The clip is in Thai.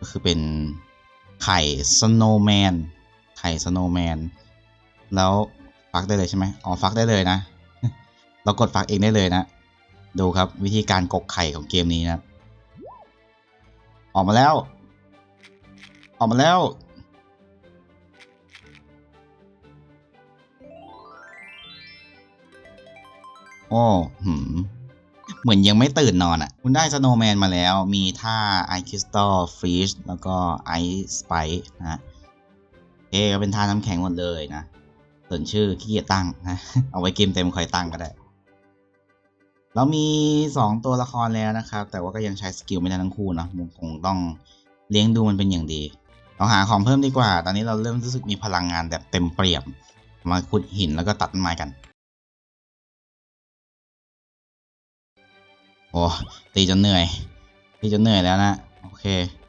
ก็คือเป็นไข่สโนว์แมนไข่สโนว์แมนแล้วฟักได้เลยใช่ไหมอ๋อฟักได้เลยนะ เรากดฟักเองได้เลยนะ ดูครับวิธีการกกไข่ของเกมนี้นะ ออกมาแล้ว ออกมาแล้ว โอ้หืม เหมือนยังไม่ตื่นนอนอะ่ะ คุณได้สโนว์แมนมาแล้ว มีท่าไอคริสตัลฟรีชแล้วก็ไอสไปนะฮะเอก็เป็นท่าน้ำแข็งหมดเลยนะ ส่วนชื่อขี้เกียจตั้งนะ เอาไว้เกมเต็มคอยตั้งก็ได้ เรามี 2 ตัวละครแล้วนะครับ แต่ว่าก็ยังใช้สกิลไม่ได้ทั้งคู่นะมันคงต้องเลี้ยงดูมันเป็นอย่างดี เราหาของเพิ่มดีกว่า ตอนนี้เราเริ่มรู้สึกมีพลังงานแบบเต็มเปี่ยม มาขุดหินแล้วก็ตัดต้นไม้กัน โอ้ตีจนเหนื่อยตีจนเหนื่อยแล้วนะ โอเค